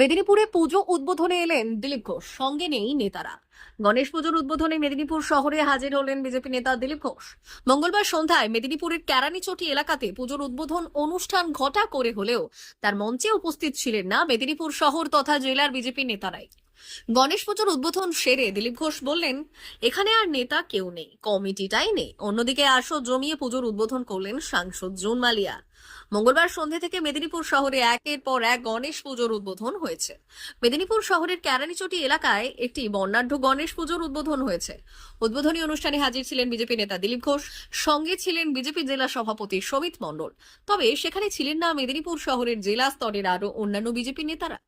মেদিনীপুরে পুজো উদ্বোধনে এলেন দিলীপ ঘোষ, সঙ্গে নেই নেতারা। গণেশ পুজোর উদ্বোধনে মেদিনীপুর শহরে হাজির হলেন বিজেপি নেতা দিলীপ ঘোষ। মঙ্গলবার সন্ধ্যায় মেদিনীপুরের ক্যারানিচটি এলাকাতে পুজোর উদ্বোধন অনুষ্ঠান ঘটা করে হলেও তার মঞ্চে উপস্থিত ছিলেন না মেদিনীপুর শহর তথা জেলার বিজেপি নেতারাই। গণেশ পুজোর উদ্বোধন সেরে দিলীপ ঘোষ বললেন, এখানে আর নেতা কেউ নেই, কমিটিটাই নেই। অন্যদিকে আসো জমিয়ে পুজোর উদ্বোধন করলেন সাংসদ জুন মালিয়া মঙ্গলবার সন্ধে থেকে মেদিনীপুর শহরে একের পর এক গণেশ পুজোর উদ্বোধন হয়েছে। মেদিনীপুর শহরের ক্যারানিচটি এলাকায় একটি বর্ণাঢ্য গণেশ পুজোর উদ্বোধন হয়েছে। উদ্বোধনী অনুষ্ঠানে হাজির ছিলেন বিজেপি নেতা দিলীপ ঘোষ, সঙ্গে ছিলেন বিজেপি জেলা সভাপতি সমিত মণ্ডল। তবে সেখানে ছিলেন না মেদিনীপুর শহরের জেলা স্তরের আরও অন্যান্য বিজেপি নেতারা।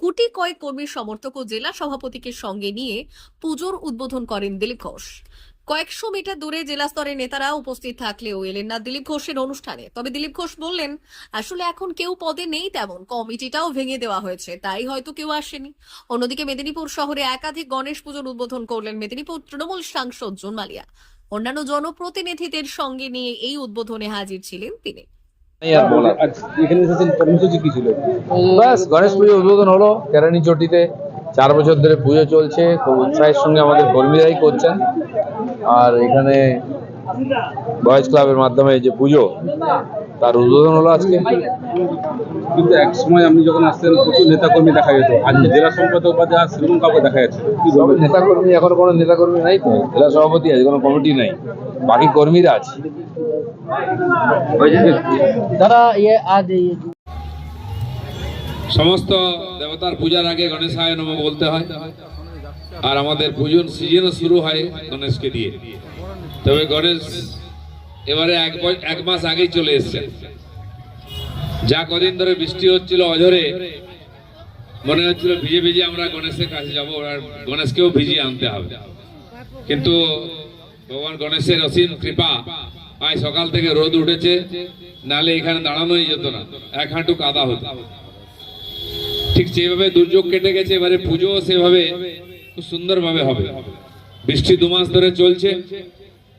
গুটি কয়েক কর্মীর সমর্থক ও জেলা সভাপতিকে সঙ্গে নিয়ে পুজোর উদ্বোধন করেন দিলীপ ঘোষ। কয়েকশো মিটার দূরে জেলা স্তরের নেতারা উপস্থিত থাকলেও এলেন না দিলীপ ঘোষের অনুষ্ঠানে। তবে দিলীপ ঘোষ বললেন আসলে এখন কেউ পদে নেই তেমন। কমিটিটাও ভেঙে দেওয়া হয়েছে তাই হয়তো কেউ আসেনি। অন্যদিকে মেদিনীপুর শহরে একাধিক গণেশ পুজোর উদ্বোধন করলেন মেদিনীপুর তৃণমূল সাংসদ জোন মালিয়া অন্যান্য জনপ্রতিনিধিদের সঙ্গে নিয়ে এই উদ্বোধনে হাজির ছিলেন তিনি। ব্যাস গণেশ পুজো উদ্বোধন হলো কেরানি চটিতে। চার বছর ধরে পুজো চলছে খুব উৎসাহের সঙ্গে আমাদের কর্মীরাই করছেন। আর এখানে বয়েজ ক্লাবের মাধ্যমে যে পুজো তার উদ্বোধন হলো আজকে। কিন্তু এক সময় আপনি যখন আসতেন প্রচুর নেতাকর্মী দেখা যেত। আজ জেলা সম্পাদক বাদে আর সেরকম কাউকে দেখা যাচ্ছে নেতাকর্মী এখন কোনো নেতাকর্মী নাই তো? জেলা সভাপতি আছে কোনো কমিটি নাই। বাকি কর্মীরা আছে। সমস্ত দেবতার পূজার আগে গণেশ আয় বলতে হয়। আর আমাদের পূজন সিজনও শুরু হয় গণেশকে দিয়ে। তবে গণেশ এবারে এক এক মাস আগেই চলে এসছে যা কদিন ধরে বৃষ্টি হচ্ছিল অঝরে, মনে হচ্ছিল ভিজে ভিজে আমরা গণেশের কাছে যাব আর গণেশকেও ভিজিয়ে আনতে হবে। কিন্তু ভগবান গণেশের অসীম কৃপা, আজ সকাল থেকে রোদ উঠেছে, নালে এখানে দাঁড়ানোই যেত না, এক হাঁটু কাদা হতো। ঠিক যেভাবে দুর্যোগ কেটে গেছে, এবারে পুজো সেভাবে খুব সুন্দরভাবে হবে। বৃষ্টি দু মাস ধরে চলছে।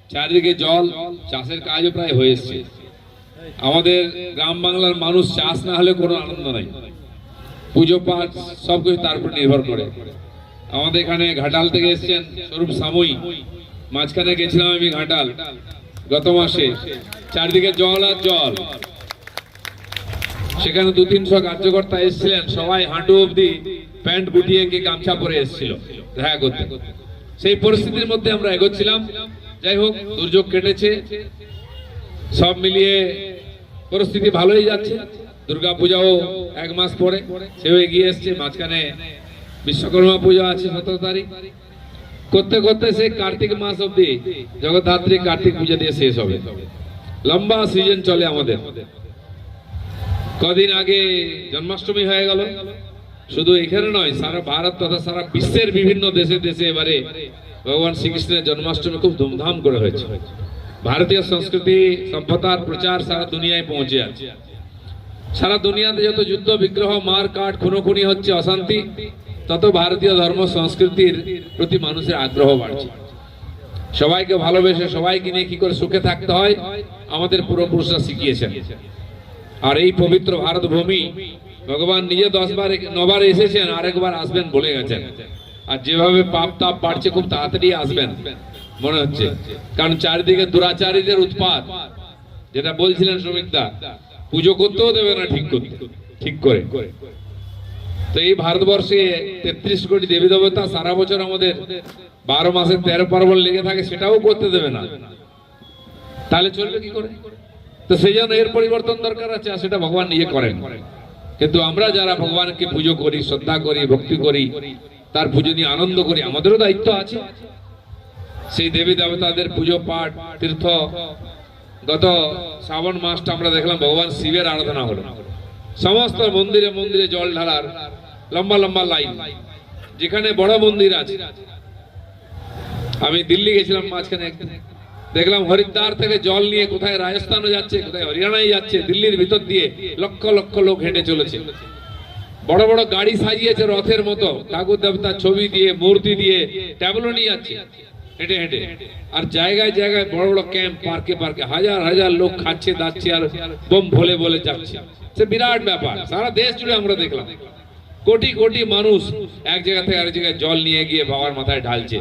চারিদিকে জল, চাষের কাজও প্রায় হয়ে এসছে। আমাদের গ্রাম বাংলার মানুষ চাষ না হলে কোনো আনন্দ নাই। পুজো পাঠ সবকিছু তার উপর নির্ভর করে। আমাদের এখানে ঘাটাল থেকে এসছেন স্বরূপ সাময়িক মাঝখানে গেছিলাম আমি ঘাটাল গত মাসে। চারদিকে জল আর জল। সেখানে দু তিনশো কার্যকর্তা এসেছিলেন। সবাই হাঁটু অবধি প্যান্ট গুটিয়ে কি গামছা পরে এসেছিল, দেখা করতে। সেই পরিস্থিতির মধ্যে আমরা এগোচ্ছিলাম। যাই হোক, দুর্যোগ কেটেছে। সব মিলিয়ে পরিস্থিতি ভালোই যাচ্ছে। দুর্গা পূজাও এক মাস পরে সেও এগিয়ে এসছে। মাঝখানে বিশ্বকর্মা পূজা আছে সতেরো তারিখ। করতে করতে সেই কার্তিক মাস অবধি জগদ্ধাত্রী কার্তিক পূজা দিয়ে শেষ হবে। লম্বা সিজন চলে আমাদের। কদিন আগে জন্মাষ্টমী হয়ে গেল। শুধু এখানে নয়, সারা ভারত তথা সারা বিশ্বের বিভিন্ন দেশে দেশে এবারে ভগবান শ্রীকৃষ্ণের জন্মাষ্টমী খুব ধুমধাম করে হয়েছে। ভারতীয় সংস্কৃতি, সভ্যতার প্রচার সারা দুনিয়ায় পৌঁছে আছে। সারা দুনিয়াতে যত যুদ্ধ, বিগ্রহ, মার কাট খুনোখুনি হচ্ছে অশান্তি, তত ভারতীয় ধর্ম, সংস্কৃতির প্রতি মানুষের আগ্রহ বাড়ছে। সবাইকে ভালোবেসে সবাইকে নিয়ে কি করে সুখে থাকতে হয়, আমাদের পূর্বপুরুষরা শিখিয়েছেন। আর এই পবিত্র ভারত ভূমি ভগবান নিজে দশবার নবার এসেছেন, আরেকবার আসবেন বলে গেছেন। আর যেভাবে পাপ তাপ বাড়ছে, খুব তাড়াতাড়ি আসবেন মনে হচ্ছে। কারণ চারিদিকে দুরাচারীদের উৎপাত। যেটা বলছিলেন শ্রমিকদা, পুজো করতেও দেবে না ঠিক করতে, ঠিক করে। তো এই ভারতবর্ষে তেত্রিশ কোটি দেবী দেবতা সারা বছর আমাদের বারো মাসে তেরো পার্বণ লেগে থাকে, সেটাও করতে দেবে না। তাহলে চলবে কি করে? তো সেই জন্য এর পরিবর্তন দরকার আছে, আর সেটা ভগবান নিজে করেন। কিন্তু আমরা যারা ভগবানকে পুজো করি, শ্রদ্ধা করি, ভক্তি করি, তার পুজো নিয়ে আনন্দ করি, আমাদেরও দায়িত্ব আছে। সেই দেবী দেবতাদের পুজো পাঠ, তীর্থ। গত শ্রাবণ মাসটা আমরা দেখলাম ভগবান শিবের আরাধনা হলো। সমস্ত মন্দিরে মন্দিরে জল ঢালার লম্বা লম্বা লাইন, যেখানে বড় মন্দির আছে। আমি দিল্লি গেছিলাম মাঝখানে দেখলাম হরিদ্বার থেকে জল নিয়ে কোথায় রাজস্থানে যাচ্ছে, কোথায় হরিয়ানায় যাচ্ছে, দিল্লির ভিতর দিয়ে লক্ষ লক্ষ লোক হেঁটে চলেছে। বড় বড় গাড়ি সাজিয়েছে রথের মতো, ঠাকুর দেবতার ছবি দিয়ে, মূর্তি দিয়ে, ট্যাবলো নিয়ে যাচ্ছে, হেঁটে হেঁটে। আর জায়গায় জায়গায় বড় বড় ক্যাম্প, পার্কে পার্কে হাজার হাজার লোক খাচ্ছে, দাচ্ছে আর বোম ভোলে বলে যাচ্ছে। সে বিরাট ব্যাপার, সারা দেশ জুড়ে আমরা দেখলাম। কোটি কোটি মানুষ এক জায়গা থেকে আরেক জায়গায় জল নিয়ে গিয়ে বাবার মাথায় ঢালছে।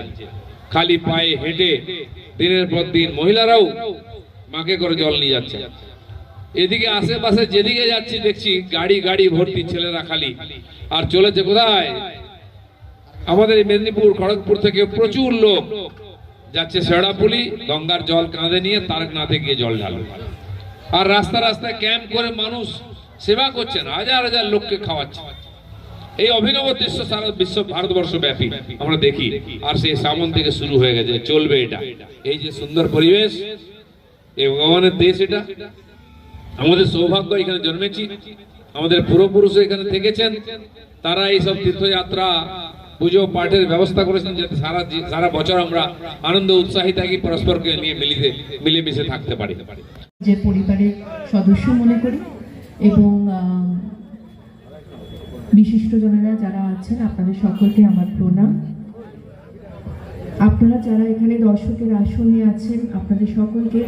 খালি পায়ে হেঁটে দিনের পর দিন মহিলারাও মাকে করে জল নিয়ে যাচ্ছে। এদিকে আশেপাশে যেদিকে যাচ্ছি দেখছি গাড়ি গাড়ি ভর্তি, ছেলেরা খালি। আর চলেছে কোথায়? আমাদের মেদিনীপুর, খড়গপুর থেকে প্রচুর লোক যাচ্ছে শেড়াপুলি গঙ্গার জল কাঁধে নিয়ে তারকনাথে গিয়ে জল ঢালো আর রাস্তা রাস্তায় ক্যাম্প করে মানুষ সেবা করছেন হাজার হাজার লোককে খাওয়াচ্ছে। এই অভিনব দৃশ্য সারা বিশ্ব ভারতবর্ষ ব্যাপী আমরা দেখি। আর সেই সামন থেকে শুরু হয়ে গেছে, চলবে এটা। এই যে সুন্দর পরিবেশ, এই ভগবানের দেশ এটা। আমাদের সৌভাগ্য এখানে জন্মেছি। আমাদের পূর্বপুরুষ এখানে থেকেছেন। তারা এইসব তীর্থযাত্রা, পুজো পাঠের ব্যবস্থা করেছেন যাতে সারা সারা বছর আমরা আনন্দ, উৎসাহী থাকি, পরস্পরকে নিয়ে মিলিতে, মিলেমিশে থাকতে পারি। যে পরিবারের সদস্য মনে করি এবং বিশিষ্টজনেরা যারা আছেন, আপনাদের সকলকে আমার প্রণাম। আপনারা যারা এখানে দর্শকের আসনে আছেন, আপনাদের সকলকে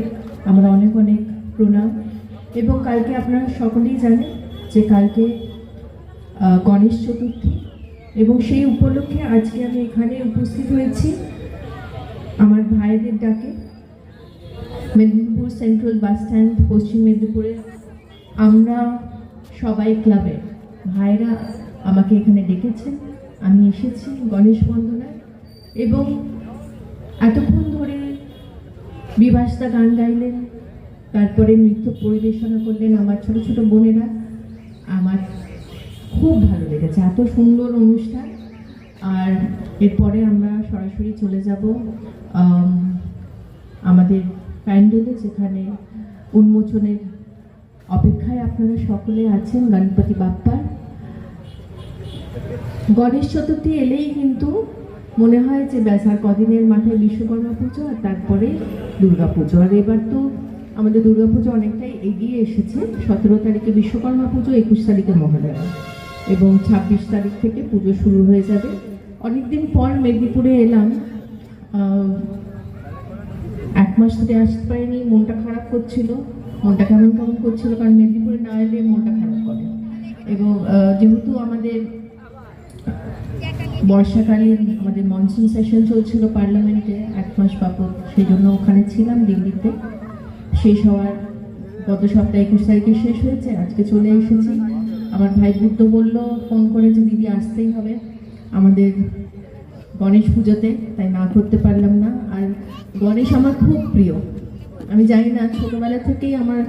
আমরা অনেক অনেক প্রণাম। এবং কালকে আপনারা সকলেই জানেন যে কালকে গণেশ চতুর্থী। এবং সেই উপলক্ষে আজকে আমি এখানে উপস্থিত হয়েছি আমার ভাইদের ডাকে। মেদিনীপুর সেন্ট্রাল বাস স্ট্যান্ড, পশ্চিম মেদিনীপুরে আমরা সবাই ক্লাবে ভাইরা আমাকে এখানে ডেকেছেন। আমি এসেছি গণেশ বন্দনায়। এবং এতক্ষণ ধরে বিভাসদা গান গাইলেন, তারপরে নৃত্য পরিবেশনা করলেন আমার ছোট ছোট বোনেরা। আমার খুব ভালো লেগেছে, এত সুন্দর অনুষ্ঠান। আর এরপরে আমরা সরাসরি চলে যাব আমাদের প্যান্ডেলে, যেখানে উন্মোচনের অপেক্ষায় আপনারা সকলে আছেন, গণপতি বাপ্পার। গণেশ চতুর্থী এলেই কিন্তু মনে হয় যে ব্যাস আর কদিনের মাথায় বিশ্বকর্মা পুজো আর তারপরে দুর্গা পুজো আর এবার তো আমাদের দুর্গা পুজো অনেকটাই এগিয়ে এসেছে। সতেরো তারিখে বিশ্বকর্মা পুজো, একুশ তারিখে মহালয়া। এবং ছাব্বিশ তারিখ থেকে পুজো শুরু হয়ে যাবে। অনেকদিন পর মেদিনীপুরে এলাম। এক মাস ধরে আসতে পারিনি, মনটা খারাপ করছিল। মনটা কেমন কেমন করছিল? কারণ মেদিনীপুরে না এলে মনটা খারাপ করে। এবং যেহেতু আমাদের বর্ষাকালীন আমাদের মনসুন সেশন চলছিল পার্লামেন্টে এক মাস বাবদ সেই জন্য ওখানে ছিলাম দিল্লিতে। শেষ হওয়ার গত সপ্তাহে একুশ তারিখে শেষ হয়েছে, আজকে চলে এসেছি। আমার ভাই বুদ্ধ বলল ফোন করে যে দিদি আসতেই হবে। আমাদের গণেশ পুজোতে, তাই না করতে পারলাম না। আর গণেশ আমার খুব প্রিয়। আমি জানি না, ছোটোবেলা থেকেই আমার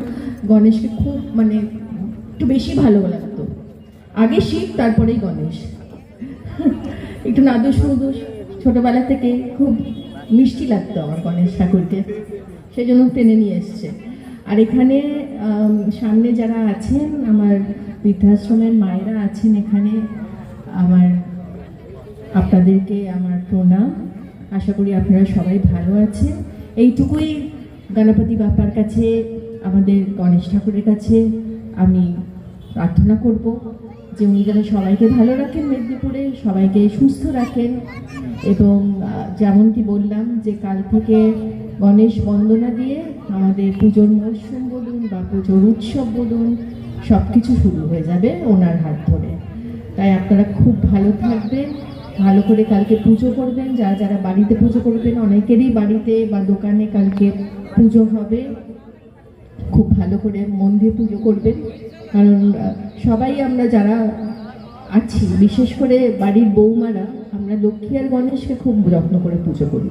গণেশকে খুব মানে একটু বেশি ভালো লাগতো। আগে শিব, তারপরেই গণেশ। একটু নাদুস নুদুস ছোটবেলা থেকে খুব মিষ্টি লাগতো আমার গণেশ ঠাকুরকে। সেই জন্য টেনে নিয়ে এসছে। আর এখানে সামনে যারা আছেন, আমার বৃদ্ধাশ্রমের মায়েরা আছেন এখানে, আমার, আপনাদেরকে আমার প্রণাম। আশা করি আপনারা সবাই ভালো আছেন। এইটুকুই গণপতি বাপ্পার কাছে, আমাদের গণেশ ঠাকুরের কাছে আমি প্রার্থনা করব। যে উনি যেন সবাইকে ভালো রাখেন মেদিনীপুরে, সবাইকে সুস্থ রাখেন এবং যেমনটি বললাম যে কাল থেকে গণেশ বন্দনা দিয়ে আমাদের পুজোর মরশুম বলুন বা পুজোর উৎসব বলুন সব কিছু শুরু হয়ে যাবে ওনার হাত ধরে। তাই আপনারা খুব ভালো থাকবেন, ভালো করে কালকে পুজো করবেন, যারা যারা বাড়িতে পুজো করবেন, অনেকেরই বাড়িতে বা দোকানে কালকে পুজো হবে। খুব ভালো করে মন দিয়ে পুজো করবেন। কারণ সবাই আমরা যারা আছি, বিশেষ করে বাড়ির বৌমারা, আমরা লক্ষ্মী আর গণেশকে খুব যত্ন করে পুজো করি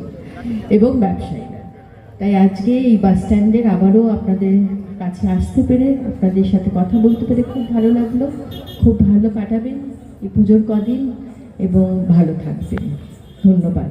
এবং ব্যবসায়ীরা। তাই আজকে এই বাস স্ট্যান্ডের আবারও আপনাদের কাছে আসতে পেরে, আপনাদের সাথে কথা বলতে পেরে খুব ভালো লাগল। খুব ভালো কাটাবেন এই পুজোর কদিন এবং ভালো থাকবেন। ধন্যবাদ।